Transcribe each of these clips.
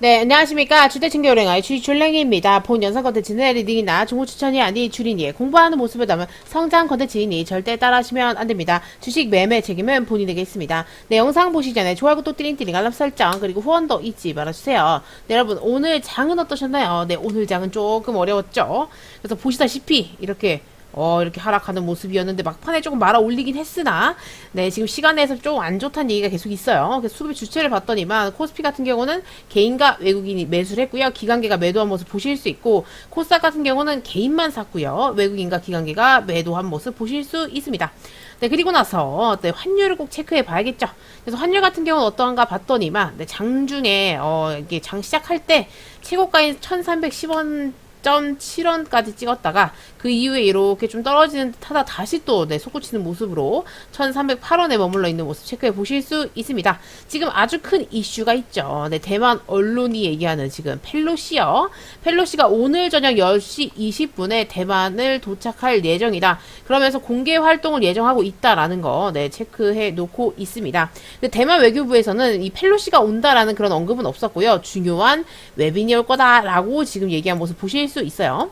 네, 안녕하십니까. 주대친교 요랭아의 주줄랭이입니다. 본 영상 컨텐츠는 리딩이나 정보 추천이 아닌 줄이니 공부하는 모습을 담은 성장 컨텐츠이니 절대 따라하시면 안 됩니다. 주식 매매 책임은 본인에게 있습니다. 네, 영상 보시기 전에 좋아요, 구독, 띠링띠링, 알람 설정, 그리고 후원도 잊지 말아주세요. 네, 여러분, 오늘 장은 어떠셨나요? 네, 오늘 장은 조금 어려웠죠? 그래서 보시다시피, 이렇게 어, 이렇게 하락하는 모습이었는데 막판에 조금 말아 올리긴 했으나 네, 지금 시간에서 좀 안 좋다는 얘기가 계속 있어요. 그래서 수급의 주체를 봤더니만 코스피 같은 경우는 개인과 외국인이 매수를 했고요. 기관계가 매도한 모습 보실 수 있고 코스닥 같은 경우는 개인만 샀고요. 외국인과 기관계가 매도한 모습 보실 수 있습니다. 네, 그리고 나서 네, 환율을 꼭 체크해 봐야겠죠. 그래서 환율 같은 경우는 어떠한가 봤더니만 네, 장중에 어, 이게 장 시작할 때 최고가인 1310원 7원까지 찍었다가 그 이후에 이렇게 좀 떨어지는 듯 하다 다시 또 네, 솟구치는 모습으로 1308원에 머물러 있는 모습 체크해 보실 수 있습니다. 지금 아주 큰 이슈가 있죠. 네, 대만 언론이 얘기하는 지금 펠로시요. 펠로시가 오늘 저녁 10시 20분에 대만을 도착할 예정이다. 그러면서 공개 활동을 예정하고 있다라는 거 네, 체크해 놓고 있습니다. 근데 대만 외교부에서는 이 펠로시가 온다라는 그런 언급은 없었고요. 중요한 웨빈이 올 거다라고 지금 얘기한 모습 보실 수 있어요.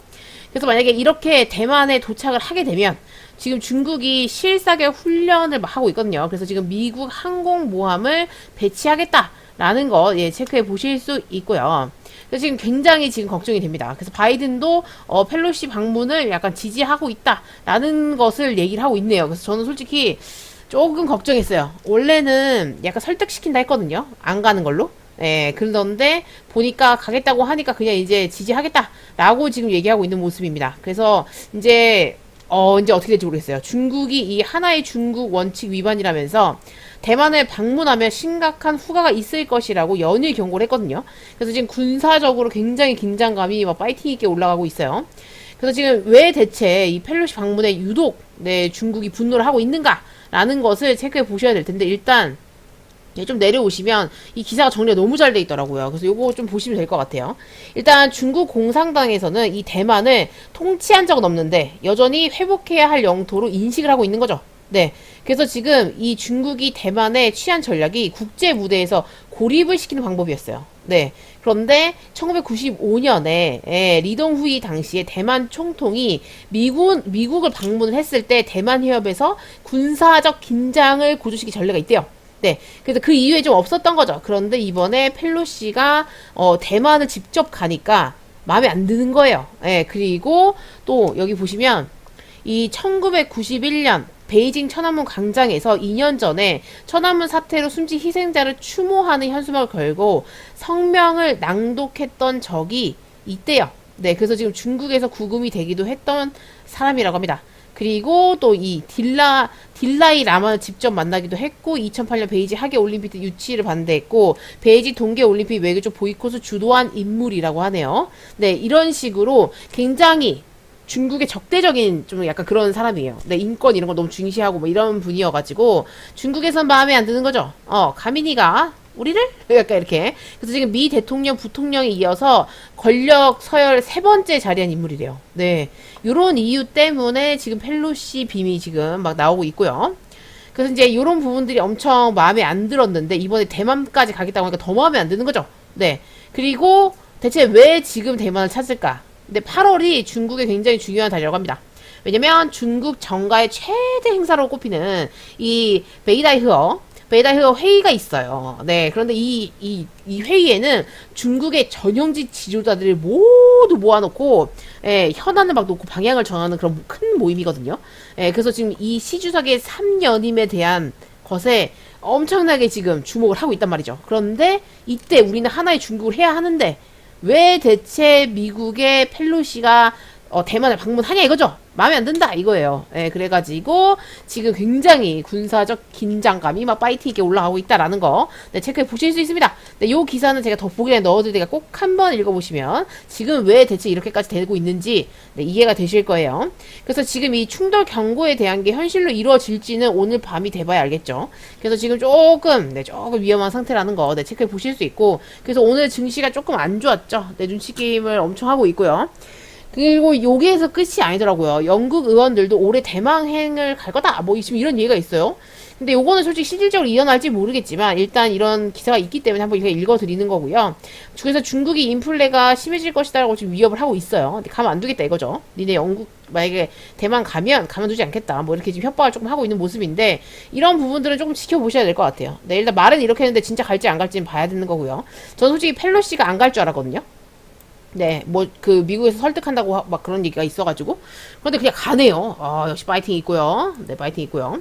그래서 만약에 이렇게 대만에 도착을 하게 되면 지금 중국이 실사격 훈련을 막 하고 있거든요. 그래서 지금 미국 항공모함을 배치하겠다라는 거 예, 체크해 보실 수 있고요. 그래서 지금 굉장히 지금 걱정이 됩니다. 그래서 바이든도 어, 펠로시 방문을 약간 지지하고 있다라는 것을 얘기를 하고 있네요. 그래서 저는 솔직히 조금 걱정했어요. 원래는 약간 설득시킨다 했거든요. 안 가는 걸로. 예, 그런데 보니까 가겠다고 하니까 그냥 이제 지지하겠다라고 지금 얘기하고 있는 모습입니다. 그래서 이제 어 이제 어떻게 될지 모르겠어요. 중국이 이 하나의 중국 원칙 위반이라면서 대만을 방문하면 심각한 후과가 있을 것이라고 연일 경고를 했거든요. 그래서 지금 군사적으로 굉장히 긴장감이 막 파이팅 있게 올라가고 있어요. 그래서 지금 왜 대체 이 펠로시 방문에 유독 네, 중국이 분노를 하고 있는가라는 것을 체크해 보셔야 될 텐데 일단 예, 좀 내려오시면 이 기사가 정리가 너무 잘 돼 있더라고요. 그래서 요거 좀 보시면 될 것 같아요. 일단 중국 공산당에서는 이 대만을 통치한 적은 없는데 여전히 회복해야 할 영토로 인식을 하고 있는 거죠. 네. 그래서 지금 이 중국이 대만에 취한 전략이 국제 무대에서 고립을 시키는 방법이었어요. 네. 그런데 1995년에 리동 후이 당시에 대만 총통이 미국 미국을 방문을 했을 때 대만 해협에서 군사적 긴장을 고조시킨 전례가 있대요. 네. 그래서 그 이후에 좀 없었던 거죠. 그런데 이번에 펠로시가 어, 대만을 직접 가니까 마음에 안 드는 거예요. 예. 그리고 또 여기 보시면 이 1991년 베이징 천안문 광장에서 2년 전에 천안문 사태로 숨진 희생자를 추모하는 현수막을 걸고 성명을 낭독했던 적이 있대요. 네, 그래서 지금 중국에서 구금이 되기도 했던 사람이라고 합니다. 그리고 또 이 딜라 딜라이 라마를 직접 만나기도 했고 2008년 베이지 하계 올림픽 때 유치를 반대했고 베이지 동계 올림픽 외교적 보이콧을 주도한 인물이라고 하네요. 네, 이런 식으로 굉장히 중국의 적대적인 좀 약간 그런 사람이에요. 네, 인권 이런 걸 너무 중시하고 뭐 이런 분이어가지고 중국에선 마음에 안 드는 거죠. 어, 가민이가 우리를 약간 이렇게 그래서 지금 미 대통령 부통령에 이어서 권력 서열 세 번째 자리한 인물이래요. 네, 요런 이유 때문에 지금 펠로시 빔이 지금 막 나오고 있고요. 그래서 이제 요런 부분들이 엄청 마음에 안 들었는데 이번에 대만까지 가겠다고 하니까 더 마음에 안 드는 거죠. 네, 그리고 대체 왜 지금 대만을 찾을까? 근데 8월이 중국의 굉장히 중요한 달이라고 합니다. 왜냐면 중국 정가의 최대 행사로 꼽히는 이 베이다이흐어 베이다이흐어 회의가 있어요. 네, 그런데 이, 이, 이 회의에는 중국의 전형지 지도자들을 모두 모아놓고, 예, 현안을 막 놓고 방향을 정하는 그런 큰 모임이거든요. 예, 그래서 지금 이 시주석의 3연임에 대한 것에 엄청나게 지금 주목을 하고 있단 말이죠. 그런데 이때 우리는 하나의 중국을 해야 하는데, 왜 대체 미국의 펠로시가 어, 대만을 방문하냐 이거죠. 마음에 안 든다 이거예요. 예, 그래가지고 지금 굉장히 군사적 긴장감이 막 파이팅 있게 올라가고 있다라는 거 네, 체크해 보실 수 있습니다. 네, 요 기사는 제가 덧보기에 넣어드릴 테니까 꼭 한번 읽어보시면 지금 왜 대체 이렇게까지 되고 있는지 네, 이해가 되실 거예요. 그래서 지금 이 충돌 경고에 대한 게 현실로 이루어질지는 오늘 밤이 돼봐야 알겠죠. 그래서 지금 조금 네, 조금 위험한 상태라는 거 네, 체크해 보실 수 있고 그래서 오늘 증시가 조금 안 좋았죠. 네, 눈치 게임을 엄청 하고 있고요. 그리고 여기에서 끝이 아니더라고요. 영국 의원들도 올해 대망행을 갈 거다. 뭐 지금 이런 얘기가 있어요. 근데 요거는 솔직히 실질적으로 일어날지 모르겠지만 일단 이런 기사가 있기 때문에 한번 이렇게 읽어드리는 거고요. 그래서 중국이 인플레가 심해질 것이다라고 지금 위협을 하고 있어요. 근데 가면 안 두겠다 이거죠. 니네 영국 만약에 대만 가면 가만두지 않겠다. 뭐 이렇게 지금 협박을 조금 하고 있는 모습인데 이런 부분들은 조금 지켜보셔야 될 것 같아요. 네, 일단 말은 이렇게 했는데 진짜 갈지 안 갈지는 봐야 되는 거고요. 저는 솔직히 펠로시가 안 갈 줄 알았거든요. 네, 뭐, 그, 미국에서 설득한다고 하- 막 그런 얘기가 있어가지고. 그런데 그냥 가네요. 아, 역시 파이팅 있고요. 네, 파이팅 있고요.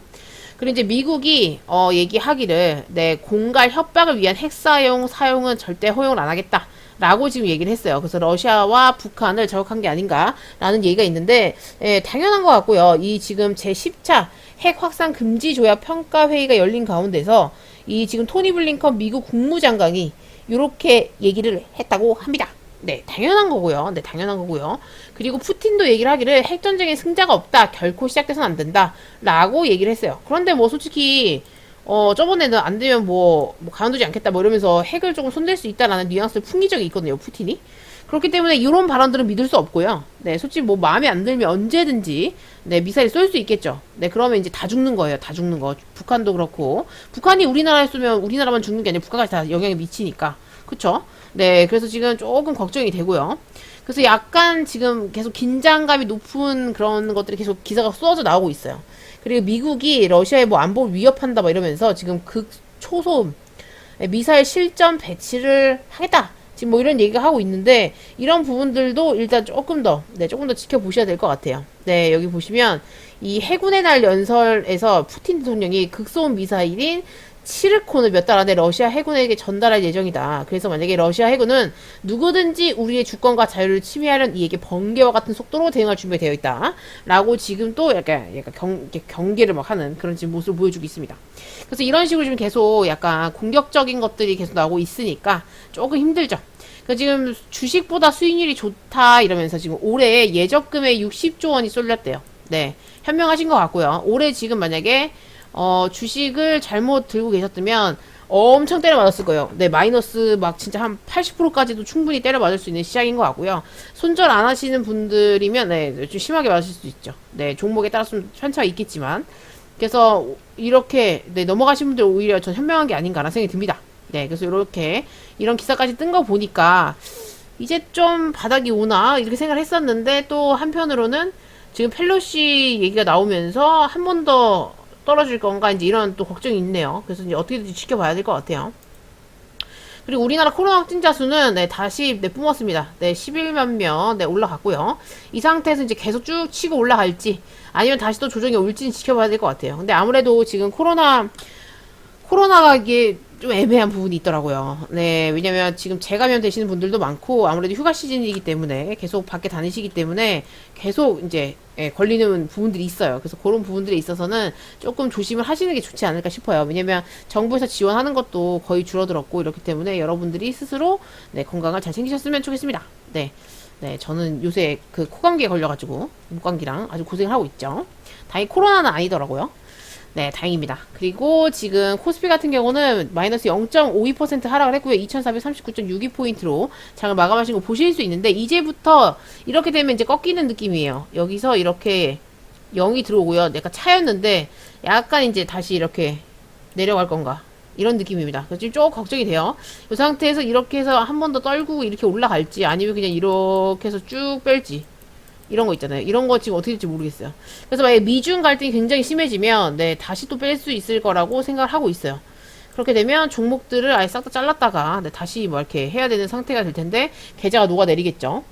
그리고 이제 미국이, 어, 얘기하기를, 네, 공갈 협박을 위한 핵사용, 사용은 절대 허용을 안 하겠다. 라고 지금 얘기를 했어요. 그래서 러시아와 북한을 저격한 게 아닌가라는 얘기가 있는데, 예, 당연한 것 같고요. 이 지금 제10차 핵 확산 금지 조약 평가 회의가 열린 가운데서 이 지금 토니 블링컨 미국 국무장관이 이렇게 얘기를 했다고 합니다. 네, 당연한 거고요. 네, 당연한 거고요. 그리고 푸틴도 얘기를 하기를 핵전쟁에 승자가 없다. 결코 시작돼서는 안 된다. 라고 얘기를 했어요. 그런데 뭐 솔직히, 어, 저번에는 안 되면 뭐, 뭐 가만두지 않겠다. 뭐 이러면서 핵을 조금 손댈 수 있다라는 뉘앙스를 풍긴 적이 있거든요. 푸틴이. 그렇기 때문에 이런 발언들은 믿을 수 없고요. 네, 솔직히 뭐 마음에 안 들면 언제든지 네, 미사일 쏠 수 있겠죠. 네, 그러면 이제 다 죽는 거예요. 다 죽는 거. 북한도 그렇고. 북한이 우리나라에 쏘면 우리나라만 죽는 게 아니라 북한까지 다 영향이 미치니까. 그쵸? 네, 그래서 지금 조금 걱정이 되고요. 그래서 약간 지금 계속 긴장감이 높은 그런 것들이 계속 기사가 쏟아져 나오고 있어요. 그리고 미국이 러시아의 뭐 안보를 위협한다 막 이러면서 지금 극 초소음 네, 미사일 실전 배치를 하겠다. 지금 뭐 이런 얘기가 하고 있는데 이런 부분들도 일단 조금 더, 네, 조금 더 지켜보셔야 될 것 같아요. 네, 여기 보시면 이 해군의 날 연설에서 푸틴 대통령이 극소음 미사일인 치르콘을 몇 달 안에 러시아 해군에게 전달할 예정이다. 그래서 만약에 러시아 해군은 누구든지 우리의 주권과 자유를 침해하는 이에게 번개와 같은 속도로 대응할 준비가 되어 있다. 라고 지금 또 약간, 약간 경, 경계를 막 하는 그런 지금 모습을 보여주고 있습니다. 그래서 이런 식으로 지금 계속 약간 공격적인 것들이 계속 나오고 있으니까 조금 힘들죠. 그 지금 주식보다 수익률이 좋다 이러면서 지금 올해 예적금에 60조 원이 쏠렸대요. 네. 현명하신 것 같고요. 올해 지금 만약에 어, 주식을 잘못 들고 계셨다면 엄청 때려 맞았을 거예요. 네, 마이너스 막 진짜 한 80%까지도 충분히 때려 맞을 수 있는 시장인 것 같고요. 손절 안 하시는 분들이면 네, 좀 심하게 맞을 수도 있죠. 네, 종목에 따라서 좀 편차가 있겠지만. 그래서 이렇게 네, 넘어가신 분들 오히려 전 현명한 게 아닌가라는 생각이 듭니다. 네, 그래서 이렇게 이런 기사까지 뜬 거 보니까 이제 좀 바닥이 오나 이렇게 생각을 했었는데 또 한편으로는 지금 펠로시 얘기가 나오면서 한 번 더 떨어질 건가 이제 이런 또 걱정이 있네요. 그래서 이제 어떻게 될지 지켜봐야 될 것 같아요. 그리고 우리나라 코로나 확진자 수는 네, 다시 네, 뿜었습니다. 네, 11만 명 네, 올라갔고요. 이 상태에서 이제 계속 쭉 치고 올라갈지 아니면 다시 또 조정이 올지는 지켜봐야 될 것 같아요. 근데 아무래도 지금 코로나 코로나가 이게 좀 애매한 부분이 있더라고요. 네, 왜냐면 지금 재감염 되시는 분들도 많고 아무래도 휴가 시즌이기 때문에 계속 밖에 다니시기 때문에 계속 이제 예, 걸리는 부분들이 있어요. 그래서 그런 부분들에 있어서는 조금 조심을 하시는 게 좋지 않을까 싶어요. 왜냐면 정부에서 지원하는 것도 거의 줄어들었고 이렇기 때문에 여러분들이 스스로 네, 건강을 잘 챙기셨으면 좋겠습니다. 네. 네, 저는 요새 그 코감기에 걸려가지고 목감기랑 아주 고생을 하고 있죠. 다행히 코로나는 아니더라고요. 네, 다행입니다. 그리고 지금 코스피 같은 경우는 마이너스 0.52% 하락을 했고요. 2439.62포인트로 장을 마감하신 거 보실 수 있는데, 이제부터 이렇게 되면 이제 꺾이는 느낌이에요. 여기서 이렇게 0이 들어오고요. 약간 차였는데, 약간 이제 다시 이렇게 내려갈 건가. 이런 느낌입니다. 지금 조금 걱정이 돼요. 이 상태에서 이렇게 해서 한 번 더 떨구고 이렇게 올라갈지, 아니면 그냥 이렇게 해서 쭉 뺄지. 이런 거 있잖아요. 이런 거 지금 어떻게 될지 모르겠어요. 그래서 만약에 미중 갈등이 굉장히 심해지면, 네, 다시 또 뺄 수 있을 거라고 생각을 하고 있어요. 그렇게 되면 종목들을 아예 싹 다 잘랐다가, 네, 다시 뭐 이렇게 해야 되는 상태가 될 텐데, 계좌가 녹아내리겠죠.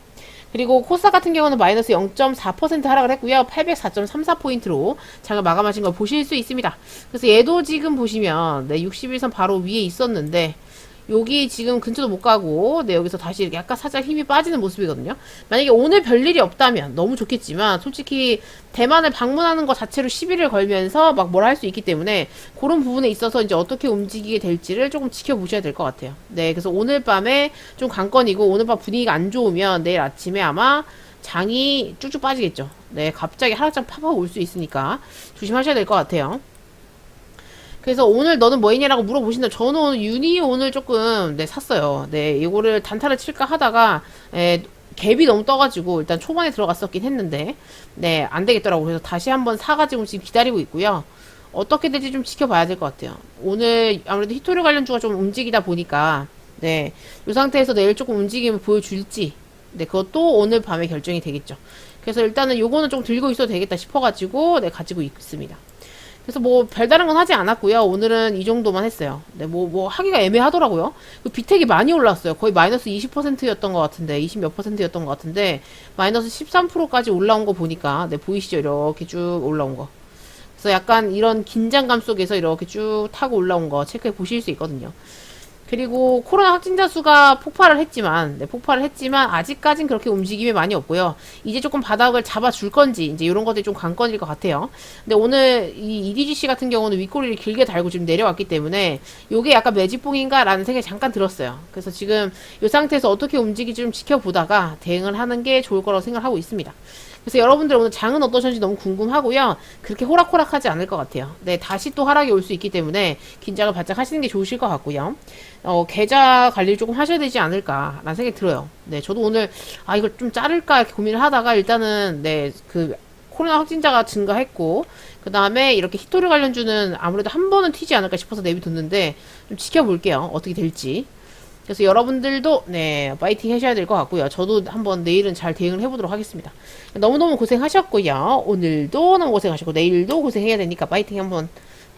그리고 코스닥 같은 경우는 마이너스 0.4% 하락을 했고요. 804.34포인트로 장을 마감하신 걸 보실 수 있습니다. 그래서 얘도 지금 보시면, 네, 61선 바로 위에 있었는데, 여기 지금 근처도 못 가고 네 여기서 다시 이렇게 약간 살짝 힘이 빠지는 모습이거든요. 만약에 오늘 별일이 없다면 너무 좋겠지만 솔직히 대만을 방문하는 것 자체로 시비를 걸면서 막 뭘 할 수 있기 때문에 그런 부분에 있어서 이제 어떻게 움직이게 될지를 조금 지켜보셔야 될 것 같아요. 네 그래서 오늘 밤에 좀 관건이고 오늘 밤 분위기가 안 좋으면 내일 아침에 아마 장이 쭉쭉 빠지겠죠. 네 갑자기 하락장 파파 올수 있으니까 조심하셔야 될 것 같아요. 그래서 오늘 너는 뭐 했냐라고 물어보신다. 저는 오늘 유니 오늘 조금 네 샀어요. 네 이거를 단타를 칠까 하다가 에, 갭이 너무 떠가지고 일단 초반에 들어갔었긴 했는데 네 안 되겠더라고. 그래서 다시 한번 사가지고 지금 기다리고 있고요. 어떻게 될지 좀 지켜봐야 될 것 같아요. 오늘 아무래도 히토리 관련주가 좀 움직이다 보니까 네 이 상태에서 내일 조금 움직임을 보여줄지 네 그것도 오늘 밤에 결정이 되겠죠. 그래서 일단은 요거는 좀 들고 있어도 되겠다 싶어가지고 네 가지고 있습니다. 그래서 뭐 별다른 건 하지 않았고요. 오늘은 이 정도만 했어요. 네, 뭐, 뭐 하기가 애매하더라고요. 그 비택이 많이 올랐어요. 거의 마이너스 20%였던 것 같은데, 20 몇 퍼센트였던 것 같은데, 마이너스 13%까지 올라온 거 보니까, 네, 보이시죠? 이렇게 쭉 올라온 거. 그래서 약간 이런 긴장감 속에서 이렇게 쭉 타고 올라온 거 체크해 보실 수 있거든요. 그리고 코로나 확진자 수가 폭발을 했지만, 네, 폭발을 했지만 아직까진 그렇게 움직임이 많이 없고요. 이제 조금 바닥을 잡아줄 건지 이제 이런 것들이 좀 관건일 것 같아요. 근데 오늘 이 EDGC 같은 경우는 윗꼬리를 길게 달고 지금 내려왔기 때문에 요게 약간 매집봉인가라는 생각이 잠깐 들었어요. 그래서 지금 이 상태에서 어떻게 움직일지 좀 지켜보다가 대응을 하는 게 좋을 거라고 생각하고 있습니다. 그래서 여러분들 오늘 장은 어떠셨는지 너무 궁금하고요. 그렇게 호락호락하지 않을 것 같아요. 네, 다시 또 하락이 올 수 있기 때문에 긴장을 바짝 하시는 게 좋으실 것 같고요. 어, 계좌 관리를 조금 하셔야 되지 않을까라는 생각이 들어요. 네, 저도 오늘 아 이걸 좀 자를까 이렇게 고민을 하다가 일단은 네, 그 코로나 확진자가 증가했고 그 다음에 이렇게 히토리 관련주는 아무래도 한 번은 튀지 않을까 싶어서 내비뒀는데 좀 지켜볼게요. 어떻게 될지. 그래서 여러분들도 네 파이팅 하셔야 될 것 같고요. 저도 한번 내일은 잘 대응을 해보도록 하겠습니다. 너무너무 고생하셨고요. 오늘도 너무 고생하셨고 내일도 고생해야 되니까 파이팅 한번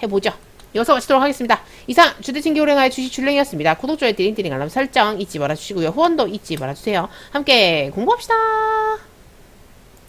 해보죠. 여기서 마치도록 하겠습니다. 이상 주대친기 오랭아의 주식 줄랭이었습니다. 구독, 좋아요, 띠링띠링 알람 설정 잊지 말아주시고요. 후원도 잊지 말아주세요. 함께 공부합시다.